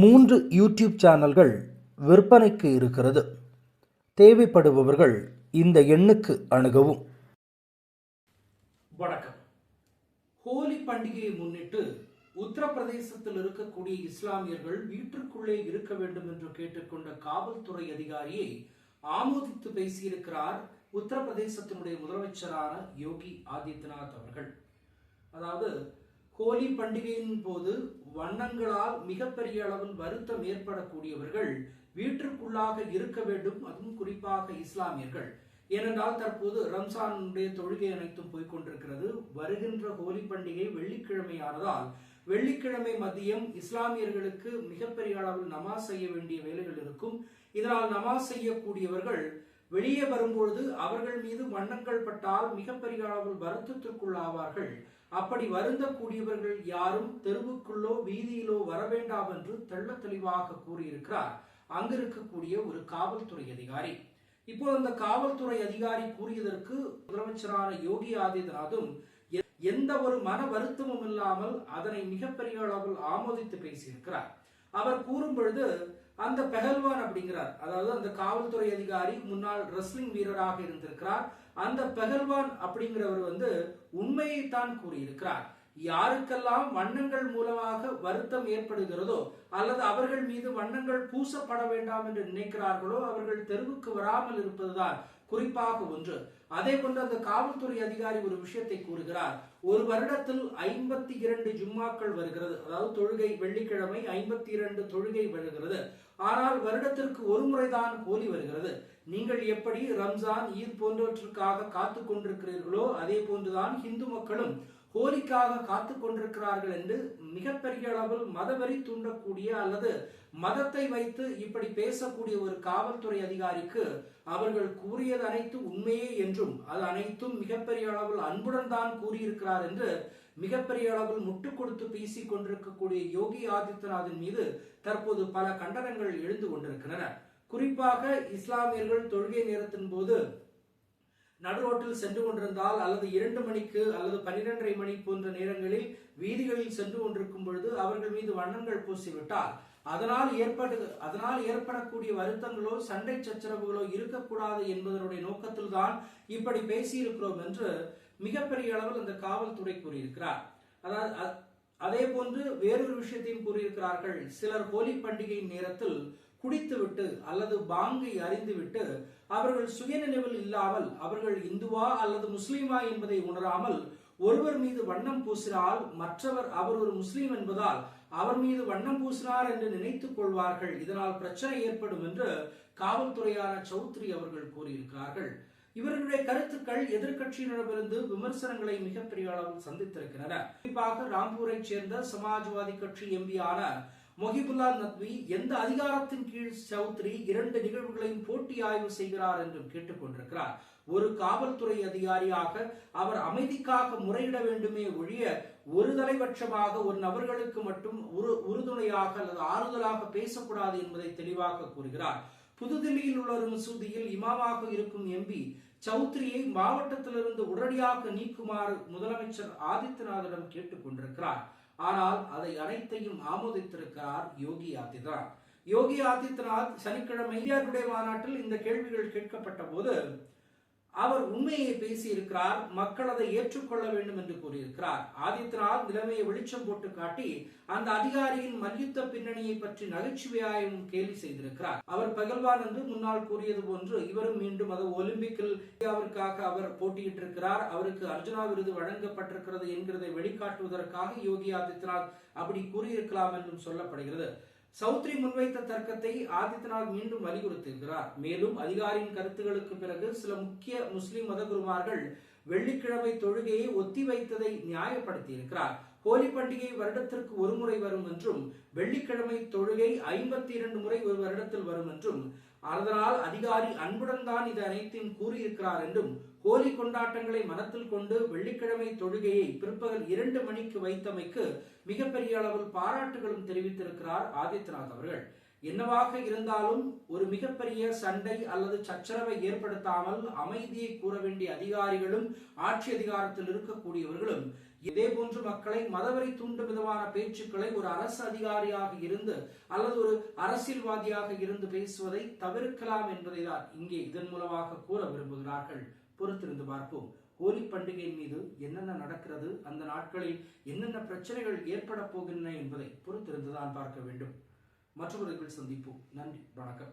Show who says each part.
Speaker 1: மூன்று யூடியூப் சேனல்கள் விற்பனைக்கு இருக்கிறது தேவைப்படுபவர்கள் இந்த எண்ணுக்கு அணுகவும்
Speaker 2: வணக்கம் ஹோலி பண்டிகையை முன்னிட்டு உத்தரப்பிரதேசத்தில் இருக்கக்கூடிய இஸ்லாமியர்கள் வீட்டிற்குள்ளே இருக்க வேண்டும் என்று கேட்டுக்கொண்ட காவல்துறை அதிகாரியை ஆமோதித்து பேசியிருக்கிறார் உத்தரப்பிரதேசத்தினுடைய முதலமைச்சரான யோகி ஆதித்யநாத் அவர்கள் அதாவது ஹோலி பண்டிகையின் போது வண்ணங்களால் மிகப்பெரிய அளவில் வருத்தம் ஏற்படக்கூடியவர்கள் வீட்டிற்குள்ளாக இருக்க வேண்டும் அதுவும் குறிப்பாக இஸ்லாமியர்கள் ஏனென்றால் தற்போது ரம்சானுடைய தொழுகை அனைத்தும் போய்கொண்டிருக்கிறது வருகின்ற ஹோலி பண்டிகை வெள்ளிக்கிழமையானதால் வெள்ளிக்கிழமை மதியம் இஸ்லாமியர்களுக்கு மிகப்பெரிய அளவில் நமாஸ் செய்ய வேண்டிய வேலைகள் இருக்கும் இதனால் நமாஸ் செய்யக்கூடியவர்கள் வெளியே வரும்பொழுது அவர்கள் மீது வண்ணங்கள் பட்டால் மிகப்பெரிய அளவில் வருத்தத்திற்குள்ளாவார்கள் அப்படி வருந்தக்கூடியவர்கள் யாரும் தெருவுக்குள்ளோ வீதியிலோ வரவேண்டாம் என்று தெள்ள தெளிவாக கூறியிருக்கிறார் அங்கிருக்கக்கூடிய ஒரு காவல்துறை அதிகாரி இப்போ அந்த காவல்துறை அதிகாரி கூறியதற்கு முதலமைச்சரான யோகி ஆதித்யநாதும் எந்த ஒரு மன வருத்தமும் இல்லாமல் அதனை மிகப்பெரிய அளவில் ஆமோதித்து பேசியிருக்கிறார் அவர் கூறும் பொழுது அந்த பெஹல்வான் அப்படிங்கிறார் அதாவது அந்த காவல்துறை அதிகாரி முன்னாள் ரெஸ்லிங் வீரராக இருந்திருக்கிறார் அந்த பெஹல்வான் அப்படிங்கிறவர் வந்து உண்மையை தான் கூறியிருக்கிறார் யாருக்கெல்லாம் வண்ணங்கள் மூலமாக வருத்தம் ஏற்படுகிறதோ அல்லது அவர்கள் மீது வண்ணங்கள் பூசப்பட வேண்டாம் என்று நினைக்கிறார்களோ அவர்கள் தெருவுக்கு வராமல் இருப்பதுதான் குறிப்பாக ஒன்று அதே போன்று அந்த காவல்துறை அதிகாரி ஒரு விஷயத்தை கூறுகிறார் ஒரு வருடத்தில் ஐம்பத்தி இரண்டு ஜும்மாக்கள் வருகிறது அதாவது தொழுகை வெள்ளிக்கிழமை ஐம்பத்தி இரண்டு தொழுகை வருகிறது ஆனால் வருடத்திற்கு ஒரு முறைதான் ஹோலி வருகிறது நீங்கள் எப்படி ரம்ஜான் ஈத் போன்றவற்றுக்காக காத்து கொண்டிருக்கிறீர்களோ அதே போன்றுதான் ஹிந்து மக்களும் போலிக்காக காத்து கொண்டிருக்கிறார்கள் என்று மிகப்பெரிய அளவில் மதவெறி தூண்டக்கூடிய அல்லது மதத்தை வைத்து இப்படி பேசக்கூடிய ஒரு காவல்துறை அதிகாரிக்கு அவர்கள் கூறியது அனைத்து உண்மையே என்றும் அது அனைத்தும் மிகப்பெரிய அளவில் அன்புடன் தான் கூறியிருக்கிறார் என்று மிகப்பெரிய அளவில் முட்டு கொடுத்து பேசிக் கொண்டிருக்கக்கூடிய யோகி ஆதித்யநாதன் மீது தற்போது பல கண்டனங்கள் எழுந்து கொண்டிருக்கின்றன குறிப்பாக இஸ்லாமியர்கள் தொழுகை நேரத்தின் போது நடுரோட்டில் சென்று கொண்டிருந்தால் அல்லது இரண்டு மணிக்கு அல்லது பனிரெண்டரை மணி போன்ற நேரங்களில் வீதிகளில் சென்று கொண்டிருக்கும் பொழுது அவர்கள் மீது வண்ணங்கள் பூசிவிட்டால் அதனால் ஏற்படு அதனால் ஏற்படக்கூடிய வருத்தங்களோ சண்டை சச்சரவுகளோ இருக்கக்கூடாது என்பதனுடைய நோக்கத்தில் தான் இப்படி பேசியிருக்கிறோம் என்று மிகப்பெரிய அளவில் அந்த காவல்துறை கூறியிருக்கிறார் அதாவது அதே போன்று வேறொரு விஷயத்தையும் கூறியிருக்கிறார்கள் சிலர் ஹோலி பண்டிகையின் நேரத்தில் குடித்துவிட்டு அல்லது பாங்கை அறிந்துவிட்டு அவர்கள் சுயநினைவில் இல்லாமல் அவர்கள் இந்துவா அல்லது முஸ்லீமா என்பதை உணராமல் ஒருவர் மீது வண்ணம் பூசினால் மற்றவர் அவர் ஒரு முஸ்லீம் என்பதால் அவர் மீது வண்ணம் பூசினார் என்று நினைத்துக் கொள்வார்கள் இதனால் பிரச்சனை ஏற்படும் என்று காவல்துறையான சௌத்ரி அவர்கள் கூறியிருக்கிறார்கள் இவர்களுடைய கருத்துக்கள் எதிர்கட்சியினரிடமிருந்து விமர்சனங்களை மிகப்பெரிய அளவில் சந்தித்திருக்கின்றன குறிப்பாக ராம்பூரை சேர்ந்த சமாஜ்வாதி கட்சி எம்பியான மொஹிபுல்லா நத்வி எந்த அதிகாரத்தின் கீழ் சௌத்ரி இரண்டு நிகழ்வுகளையும் போட்டி ஆய்வு செய்கிறார் என்றும் கேட்டுக்கொண்டிருக்கிறார் ஒரு காவல்துறை அதிகாரியாக அவர் அமைதிக்காக முறையிட வேண்டுமே ஒழிய ஒரு தலைபட்சமாக ஒரு நபர்களுக்கு மட்டும் உறுதுணையாக அல்லது ஆறுதலாக பேசக்கூடாது என்பதை தெளிவாக கூறுகிறார் புதுதில்லியில் உள்ள ஒரு மசூதியில் இமாமாக இருக்கும் எம்பி சௌத்ரியை மாவட்டத்திலிருந்து உடனடியாக நீக்குமாறு முதலமைச்சர் ஆதித்யநாதிடம் கேட்டுக்கொண்டிருக்கிறார் கொண்டிருக்கிறார் ஆனால் அதை அனைத்தையும் ஆமோதித்திருக்கிறார் யோகி ஆதித்யநாத் யோகி ஆதித்யநாத் சனிக்கிழமை இந்தியாவுடைய மாநாட்டில் இந்த கேள்விகள் கேட்கப்பட்ட போது அவர் உண்மையை பேசியிருக்கிறார் மக்கள் அதை ஏற்றுக்கொள்ள வேண்டும் என்று கூறியிருக்கிறார் ஆதித்யநாத் நிலைமையை வெளிச்சம் போட்டு காட்டி அந்த அதிகாரியின் மல்யுத்த பின்னணியை பற்றி நகைச்சுவையாயும் கேலி செய்திருக்கிறார் அவர் பகல்வான் என்று முன்னால் கூறியது போன்று இவரும் மீண்டும் அது ஒலிம்பிக்கில் இந்தியாவிற்காக அவர் போட்டியிட்டிருக்கிறார் அவருக்கு அர்ஜுனா விருது வழங்கப்பட்டிருக்கிறது என்கிறதை வெளிக்காட்டுவதற்காக யோகி ஆதித்யநாத் அப்படி கூறியிருக்கலாம் என்றும் சொல்லப்படுகிறது சௌத்ரி முன்வைத்த தர்க்கத்தை ஆதித்யநாத் மீண்டும் வலியுறுத்துகிறார் மேலும் அதிகாரியின் கருத்துகளுக்கு பிறகு சில முக்கிய முஸ்லிம் மதகுருமார்கள் வெள்ளிக்கிழமை தொழுகையை ஒத்திவைத்ததை நியாயப்படுத்தியிருக்கிறார் ஹோலி பண்டிகை வருடத்திற்கு ஒரு முறை வரும் என்றும் வெள்ளிக்கிழமை தொழுகை ஐம்பத்தி இரண்டு முறை ஒரு வருடத்தில் வரும் என்றும் அதனால் அதிகாரி அன்புடன் தான் இது அனைத்தையும் கூறியிருக்கிறார் என்றும் ஹோலி கொண்டாட்டங்களை மனத்தில் கொண்டு வெள்ளிக்கிழமை தொழுகையை பிற்பகல் இரண்டு மணிக்கு வைத்தமைக்கு மிகப்பெரிய அளவில் பாராட்டுகளும் தெரிவித்திருக்கிறார் ஆதித்யநாத் அவர்கள் என்னவாக இருந்தாலும் ஒரு மிகப்பெரிய சண்டை அல்லது சச்சரவை ஏற்படுத்தாமல் அமைதியை கூற வேண்டிய அதிகாரிகளும் ஆட்சி அதிகாரத்தில் இருக்கக்கூடியவர்களும் இதே போன்று மக்களை மதவரை தூண்டும் விதமான பேச்சுக்களை ஒரு அரசு அதிகாரியாக இருந்து அல்லது ஒரு அரசியல்வாதியாக இருந்து பேசுவதை தவிர்க்கலாம் என்பதைதான் இங்கே இதன் மூலமாக கூற விரும்புகிறார்கள் பொறுத்திருந்து பார்ப்போம் ஹோலி பண்டிகையின் மீது என்னென்ன நடக்கிறது அந்த நாட்களில் என்னென்ன பிரச்சனைகள் ஏற்பட போகின்றன என்பதை பொறுத்திருந்துதான் பார்க்க வேண்டும் மற்றவர்கள் சந்திப்போம் நன்றி வணக்கம்